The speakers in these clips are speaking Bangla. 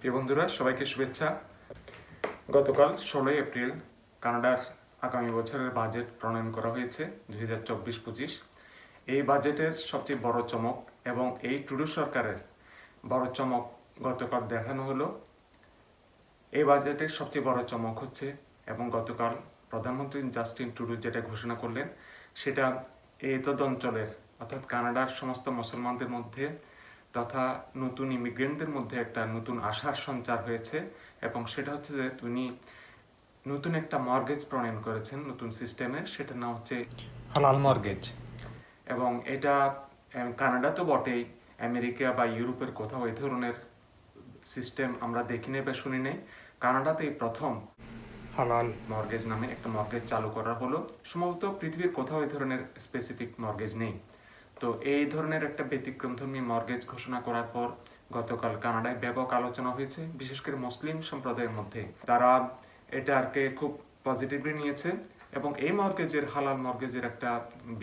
প্রিয় বন্ধুরা, সবাইকে শুভেচ্ছা। গতকাল ষোলোই এপ্রিল কানাডার আগামী বছরের বাজেট প্রণয়ন করা হয়েছে, দুই হাজার চব্বিশ পঁচিশ। এই বাজেটের সবচেয়ে বড় চমক এবং এই টুডু সরকারের বড় চমক গতকাল দেখানো হলো। এই বাজেটের সবচেয়ে বড় চমক হচ্ছে এবং গতকাল প্রধানমন্ত্রী জাস্টিন টুডু যেটা ঘোষণা করলেন, সেটা এই তদ অঞ্চলের অর্থাৎ কানাডার সমস্ত মুসলমানদের মধ্যে তথা নতুন ইমিগ্রেন্টদের মধ্যে একটা নতুন আশার সঞ্চার হয়েছে এবং সেটা হচ্ছে যে তিনি নতুন একটা মর্গেজ প্রণয়ন করেছেন নতুন সিস্টেমের সেটার নাম হচ্ছে হালাল মর্গেজ এবং এটা কানাডা তো বটেই আমেরিকা বা ইউরোপের কোথাও এই ধরনের সিস্টেম আমরা দেখি নেই বা শুনি নেই। কানাডাতেই প্রথম হালাল। মর্গেজ নামে একটা মর্গেজ চালু করা হলো। সম্ভবত পৃথিবীর কোথাও এই ধরনের স্পেসিফিক মর্গেজ নেই। তো এই ধরনের একটা ব্যতিক্রমধর্মী মর্গেজ ঘোষণা করার পর গতকাল কানাডায় ব্যাপক আলোচনা হয়েছে, বিশেষ করে মুসলিম সম্প্রদায়ের মধ্যে। তারা এটাকে খুব পজিটিভলি নিয়েছে এবং এই মর্গেজের হালাল মর্গেজের একটা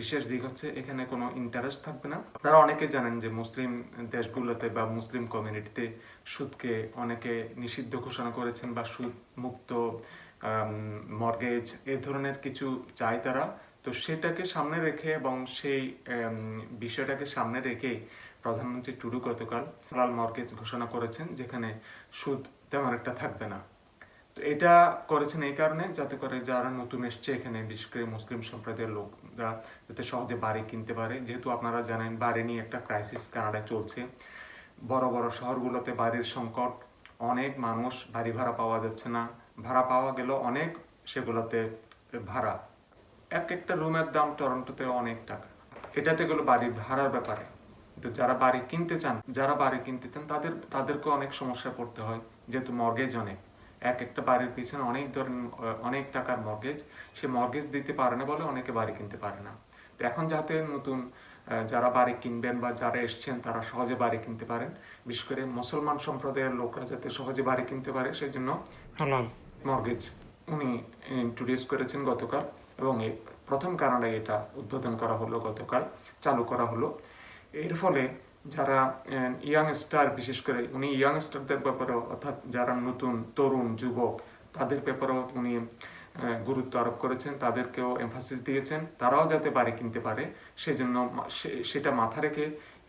বিশেষ দিক হচ্ছে এখানে কোনো ইন্টারেস্ট থাকবে না। আপনারা অনেকে জানেন যে মুসলিম দেশগুলোতে বা মুসলিম কমিউনিটিতে সুদকে অনেকে নিষিদ্ধ ঘোষণা করেছেন বা সুদ মুক্ত মর্গেজ এ ধরনের কিছু চায় তারা। তো সেটাকে সামনে রেখে এবং সেই বিষয়টাকে সামনে রেখে প্রধানমন্ত্রী টুডু গতকাল হালাল মর্গেজ ঘোষণা করেছেন যেখানে সুদ তেমন একটা থাকবে না। তো এটা করেছেন এই কারণে যাতে করে যারা নতুন এসছে এখানে, বিশেষ করে মুসলিম সম্প্রদায়ের লোকরা যাতে সহজে বাড়ি কিনতে পারে। যেহেতু আপনারা জানেন, বাড়ি নিয়ে একটা ক্রাইসিস কানাডায় চলছে। বড় বড় শহরগুলোতে বাড়ির সংকট, অনেক মানুষ বাড়ি ভাড়া পাওয়া যাচ্ছে না। ভাড়া পাওয়া গেলেও অনেক সেগুলোতে ভাড়া। এক একটা রুমের দাম টরন্টোতে অনেক টাকা। এটাতে গেলো বাড়ি ভাড়ার ব্যাপারে। কিন্তু যারা বাড়ি কিনতে চান যারা বাড়ি কিনতে চান তাদের তাদেরকে অনেক সমস্যায় পড়তে হয় যেহেতু মর্গেজ অনেক। এক একটা বাড়ির পিছনে অনেক ধরেন অনেক টাকার মর্গেজ সে মর্গেজ দিতে পারে না বলে অনেকে বাড়ি কিনতে পারে না। তো এখন যাতে নতুন যারা বাড়ি কিনবেন বা যারা এসছেন তারা সহজে বাড়ি কিনতে পারেন। বিশেষ করে মুসলমান সম্প্রদায়ের লোকরা যাতে সহজে বাড়ি কিনতে পারে সেই জন্য মর্গেজ উনি ইন্ট্রোডিউস করেছেন গতকাল। এবং এই প্রথম কানাডায় এটা উদ্বোধন করা হলো গতকাল, চালু করা হলো। এর ফলে যারা ইয়াং স্টার বিশেষ করে উনি ইয়াং স্টারদের ব্যাপারেও, অর্থাৎ যারা নতুন তরুণ, যুবক, তাদের ব্যাপারেও উনি গুরুত্ব আরোপ করেছেন, তাদেরকেও এমফাসিস দিয়েছেন। তারাও যাতে বাড়ি কিনতে পারে, সেজন্য সেটা মাথা রেখে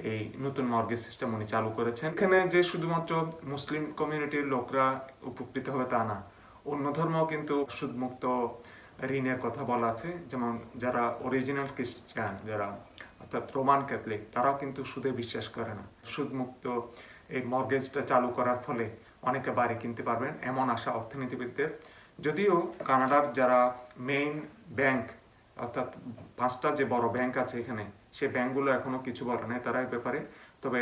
এই নতুন মর্গেজ সিস্টেম উনি চালু করেছেন। এখানে যে শুধুমাত্র মুসলিম কমিউনিটির লোকরা উপকৃত হবে তা না, অন্য ধর্মও কিন্তু সুদমুক্ত ঋণের কথা বলা আছে। যেমন যারা অরিজিনাল খ্রিস্টান যারা অর্থাৎ রোমান ক্যাথলিক তারাও কিন্তু সুদে বিশ্বাস করে না। সুদমুক্ত এই মর্গেজটা চালু করার ফলে অনেকে বাড়ি কিনতে পারবেন এমন আশা অর্থনীতিবিদদের। যদিও কানাডার যারা মেইন ব্যাংক অর্থাৎ পাঁচটা যে বড় ব্যাংক আছে এখানে সেই ব্যাংকগুলো এখনও কিছু বলে নাই তারা এই ব্যাপারে। তবে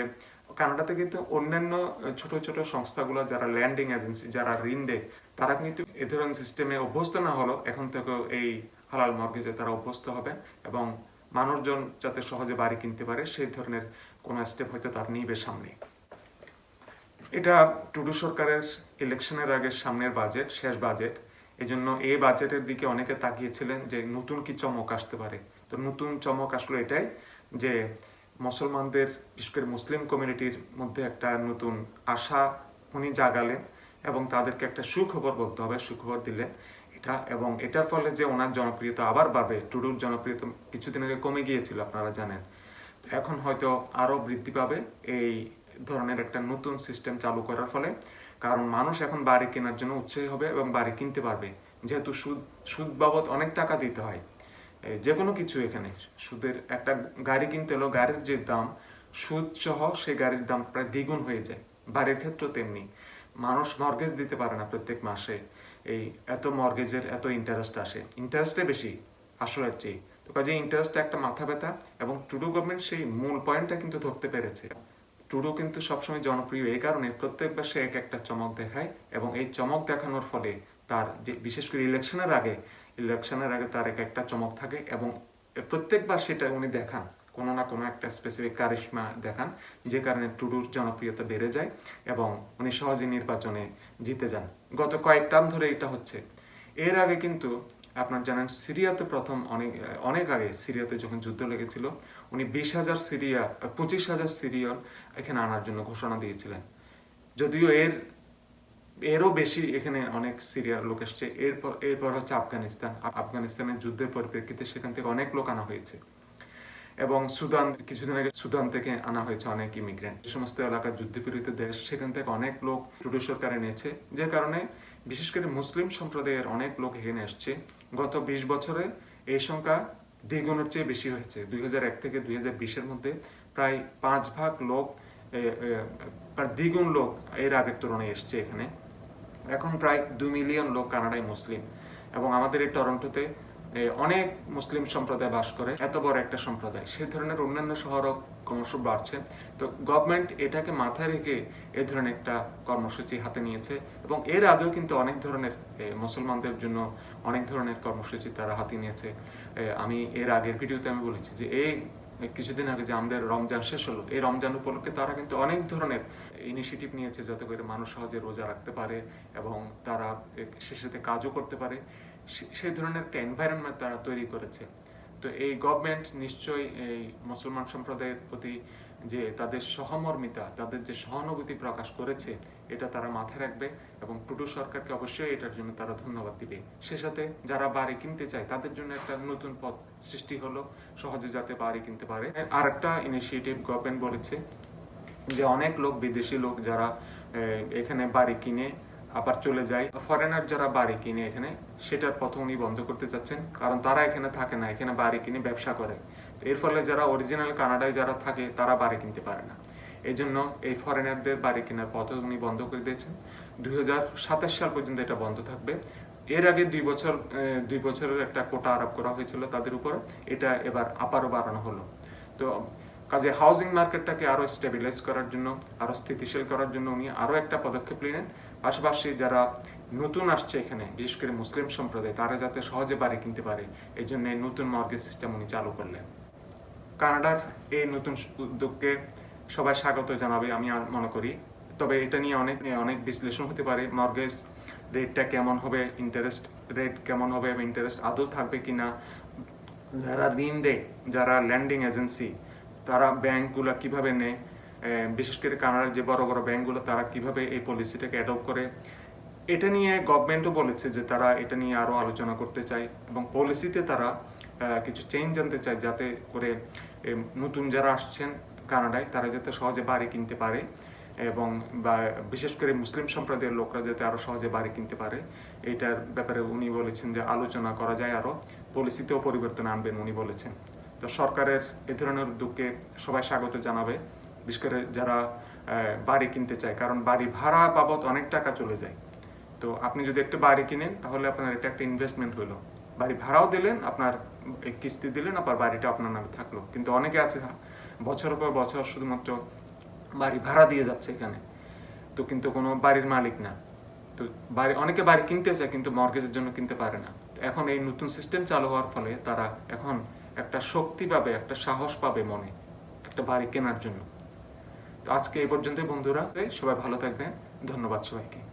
কানাডাতে কিন্তু অন্যান্য ছোট ছোট সংস্থাগুলো, যারা ল্যান্ডিং এজেন্সি যারা ঋণ দেয় তারা কিন্তু এ ধরনের সিস্টেমে অভ্যস্ত না হলো এখন থেকে এই হালাল মর্গেজে তারা অভ্যস্ত হবে এবং মানুষজন যাতে সহজে বাড়ি কিনতে পারে, সেই ধরনের কোনো স্টেপ হয়তো তার নিবে সামনে। এটা টুডু সরকারের ইলেকশনের আগে সামনের বাজেট শেষ বাজেট এই জন্য এই বাজেটের দিকে অনেকে তাকিয়েছিলেন যে নতুন কি চমক আসতে পারে। তো নতুন চমক আসলো এটাই যে মুসলমানদের, বিশেষ করে মুসলিম কমিউনিটির মধ্যে একটা নতুন আশা উনি জাগালেন। এবং তাদেরকে একটা সুখবর বলতে হবে, সুখবর দিলেন এটা এবং এটার ফলে যে ওনার জনপ্রিয়তা আবার বাড়বে, টুডুর জনপ্রিয়তা কিছুদিন আগে কমে গিয়েছিল, আপনারা জানেন। তো এখন হয়তো আরও বৃদ্ধি পাবে এই ধরনের একটা নতুন সিস্টেম চালু করার ফলে, কারণ মানুষ এখন বাড়ি কেনার জন্য উৎসাহী হবে এবং বাড়ি কিনতে পারবে। যেহেতু সুদ সুদ বাবদ অনেক টাকা দিতে হয় যে কোনো কিছু এখানে, সুদের একটা গাড়ি কিনতে হলেও গাড়ির যে দাম, সুদ সহ সেই গাড়ির দাম প্রায় দ্বিগুণ হয়ে যায়, বাড়ির ক্ষেত্রেও তেমনি। মানুষ মর্গেজ দিতে পারে না প্রত্যেক মাসে। এই এত মর্গেজের এত ইন্টারেস্ট আসে। ইন্টারেস্টে বেশি, আসলের চেয়ে। তো কাজে ইন্টারেস্টটা একটা মাথা ব্যথা এবং টুডু গভর্নমেন্ট সেই মূল পয়েন্টটা কিন্তু ধরতে পেরেছে। টুডু কিন্তু সবসময় জনপ্রিয়। এই কারণে প্রত্যেকবার সে এক একটা চমক দেখায় এবং এই চমক দেখানোর ফলে তার যে বিশেষ করে ইলেকশনের আগে ইলেকশনের আগে তার এক একটা চমক থাকে এবং প্রত্যেকবার সেটা উনি দেখান। কোনো না কোনো একটা স্পেসিফিক কারিশমা দেখান, যে কারণে টুডুর জনপ্রিয়তা বেড়ে যায় এবং উনি সহজে নির্বাচনে জিতে যান। গত কয়েক টার্ম ধরে এটা হচ্ছে। এর আগে কিন্তু আপনার জানেন, সিরিয়াতে প্রথম অনেক অনেক আগে সিরিয়াতে যখন যুদ্ধ লেগেছিল, উনি বিশ হাজার সিরিয়া, পঁচিশ হাজার সিরিয়ান এখানে আনার জন্য ঘোষণা দিয়েছিলেন। যদিও এর, এরও বেশি এখানে অনেক সিরিয়ার লোক এসছে। এরপর এরপর হচ্ছে আফগানিস্তান। আফ- আফগানিস্তানের যুদ্ধের পরিপ্রেক্ষিতে সেখান থেকে অনেক লোক আনা হয়েছে। এবং সুদান, কিছুদিন আগে সুদান থেকে আনা হয়েছে অনেক ইমিগ্রেন্ট যে সমস্ত এলাকার যুদ্ধপীড়িত দেশ, সেখান থেকে অনেক লোক টুডু সরকার এনেছে যে কারণে বিশেষ করে মুসলিম সম্প্রদায়ের অনেক লোক এখানে এসছে গত বিশ বছরে এই সংখ্যা দ্বিগুণের চেয়ে বেশি হয়েছে। দুই হাজার এক থেকে দুই বিশের মধ্যে প্রায় পাঁচ ভাগ লোক দ্বিগুণ লোক এর আগের তুলনায় এসছে এখানে। এখন প্রায় দুই মিলিয়ন লোক কানাডায় মুসলিম। এবং আমাদের এই টরন্টোতে অনেক মুসলিম সম্প্রদায় বাস করে, এত বড় একটা সম্প্রদায়। সে ধরনের অন্যান্য শহরও ক্রমশ বাড়ছে। তো গভর্নমেন্ট এটাকে মাথায় রেখে এ ধরনের একটা কর্মসূচি হাতে নিয়েছে এবং এর আগেও কিন্তু অনেক ধরনের মুসলমানদের জন্য অনেক ধরনের কর্মসূচি তারা হাতে নিয়েছে। আমি এর আগের ভিডিওতে আমি বলেছি যে এই কিছুদিন আগে যে আমাদের রমজান শেষ হলো, এই রমজান উপলক্ষে তারা কিন্তু অনেক ধরনের ইনিশিয়েটিভ নিয়েছে যাতে করে মানুষ সহজে রোজা রাখতে পারে এবং তারা সাথে কাজও করতে পারে। সেই ধরনের একটা এনভায়রনমেন্ট তারা তৈরি করেছে। তো এই গভর্নমেন্ট নিশ্চয়ই এই মুসলমান সম্প্রদায়ের প্রতি যে তাদের সহমর্মিতা, তাদের যে সহানুভূতি প্রকাশ করেছে, এটা তারা মাথায় রাখবে এবং টুটু সরকারকে অবশ্যই এটার জন্য তারা ধন্যবাদ দিবে। সে সাথে যারা বাড়ি কিনতে চায়, তাদের জন্য একটা নতুন পথ সৃষ্টি হলো, সহজে যাতে বাড়ি কিনতে পারে। আর একটা ইনিশিয়েটিভ গভর্নমেন্ট বলেছে যে অনেক লোক, বিদেশি লোক যারা এখানে বাড়ি কিনে আবার চলে যায়। ফরেনার যারা বাড়ি কিনে এখানে সেটার পথ উনি বন্ধ করতে চাচ্ছেন। কারণ তারা এখানে থাকে না, এখানে বাড়ি কিনে ব্যবসা করে। এর ফলে যারা অরিজিনাল কানাডায় যারা থাকে, তারা বাড়ি কিনতে পারে না। এই জন্য এই ফরেনারদের বাড়ি কেনার পথ উনি বন্ধ করে দিয়েছেন। দুই হাজার সাতাশ সাল পর্যন্ত এটা বন্ধ থাকবে। এর আগে দুই বছর দুই বছরের একটা কোটা আরোপ করা হয়েছিল তাদের উপর। এটা এবার আবারও বাড়ানো হলো। তো কাজে হাউজিং মার্কেটটাকে আরও স্টেবিলাইজ করার জন্য, আরও স্থিতিশীল করার জন্য উনি আরও একটা পদক্ষেপ নিলেন। পাশাপাশি যারা নতুন আসছে এখানে, বিশেষ করে মুসলিম সম্প্রদায়, তারা যাতে সহজে বাড়ি কিনতে পারে, এই জন্য এই নতুন মর্গেজ সিস্টেম উনি চালু করলেন। কানাডার এই নতুন উদ্যোগকে সবাই স্বাগত জানাবে, আমি মনে করি। তবে এটা নিয়ে অনেক অনেক বিশ্লেষণ হতে পারে মর্গেজ রেটটা কেমন হবে ইন্টারেস্ট রেট কেমন হবে ইন্টারেস্ট আদৌ থাকবে কিনা। যারা ঋণ দেয়, যারা ল্যান্ডিং এজেন্সি তারা ব্যাংকগুলো কীভাবে নেয় বিশেষ করে কানাডার যে বড় বড় ব্যাংকগুলো, তারা কীভাবে এই পলিসিটাকে অ্যাডপ্ট করে। এটা নিয়ে গভর্নমেন্টও বলেছে যে তারা এটা নিয়ে আরও আলোচনা করতে চায় এবং পলিসিতে তারা কিছু চেঞ্জ আনতে চায় যাতে করে নতুন যারা আসছেন কানাডায়, তারা যাতে সহজে বাড়ি কিনতে পারে এবং বা বিশেষ করে মুসলিম সম্প্রদায়ের লোকরা যাতে আরও সহজে বাড়ি কিনতে পারে। এটার ব্যাপারে উনি বলেছেন যে আলোচনা করা যায় আরও পলিসিতেও পরিবর্তন আনবেন উনি বলেছেন। তো সরকারের এ ধরনের উদ্যোগকে সবাই স্বাগত জানাবে। বিশেষ করে যারা বাড়ি কিনতে চায়, কারণ বাড়ি ভাড়া বাবদ অনেক টাকা চলে যায়। তো আপনি যদি একটা বাড়ি কিনেন, তাহলে আপনার এটা একটা ইনভেস্টমেন্ট হলো। বাড়ি ভাড়াও দিলেন, আপনার কিস্তি দিলেন, আবার বাড়িটা আপনার নামে থাকল। কিন্তু অনেকে আছে বছরের পর বছর শুধুমাত্র বাড়ি ভাড়া দিয়ে যাচ্ছে এখানে। তো কিন্তু কোনো বাড়ির মালিক না। তো বাড়ি, অনেকে বাড়ি কিনতে চায়, কিন্তু মর্গেজের জন্য কিনতে পারে না। এখন এই নতুন সিস্টেম চালু হওয়ার ফলে তারা এখন একটা শক্তি পাবে, একটা সাহস পাবে মনে, একটা বাড়ি কেনার জন্য। তো আজকে এই পর্যন্তই বন্ধুরা। সবাই ভালো থাকবেন। ধন্যবাদ সবাইকে।